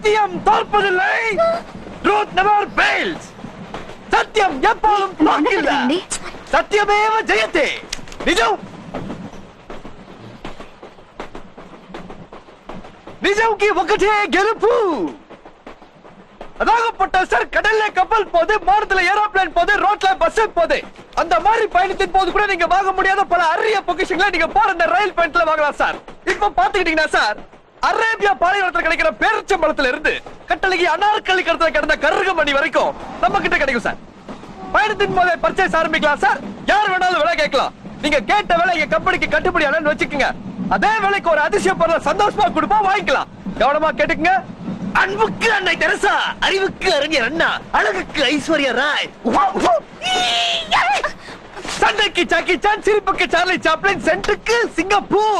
சத்தியம் தோற்பதில்லை truth never fails சத்தியம் எப்போதும் தோற்கில்லை నాన్నగారండి. సత్యమేవ జయతే నిజం నిజంకి ఒకటే గెలుపు அதாகப்பட்ட சார் கடல்ல கப்பல் போது மாரத்துல ஏரோப்ளேன் போது ரோட்ல பஸ் போது அந்த மாதிரி பயணத்தின் போது கூட நீங்க வாங்க முடியாத பல அரிய பொக்கிஷங்களை நீங்க போற இந்த ரயில் பயணத்துல வாங்கலாம் சார் இப்ப பாத்துக்கிட்டீங்கன்னா சார் அரேபியா பாலைவனத்துல கிடைக்கிற பேரிச்சம்பழத்துல இருந்து கட்டளைக்கு அனார்கலி கடத்துல கிடந்த கருகமணி வரைக்கும் நம்ம கிட்ட கிடைக்கும் சார். பயணத்தின் போதே பர்ச்சேஸ் ஆரம்பிக்கலாம் சார். யார் வேணாலும் விலை கேட்கலாம். நீங்க கேட்ட விலை எங்க கம்பெனிக்கு கட்டுப்படி ஆனன்னு வச்சுக்கோங்க. அதே விலைக்கு ஒரு அதிசய பொருள் சந்தோஷமா கொடுப்போம் வாங்கிக்கலாம். கவனமா கேட்டுக்குங்க. அன்புக்கு அன்னை தெரசா அறிவுக்கு அறிஞர் அண்ணா அழகுக்கு ஐஸ்வர்யா ராய். சண்டைக்கு சாக்கி சான் சிரிப்புக்கு சார்லி சாப்ளின் சென்ட்டுக்கு சிங்கப்பூர்.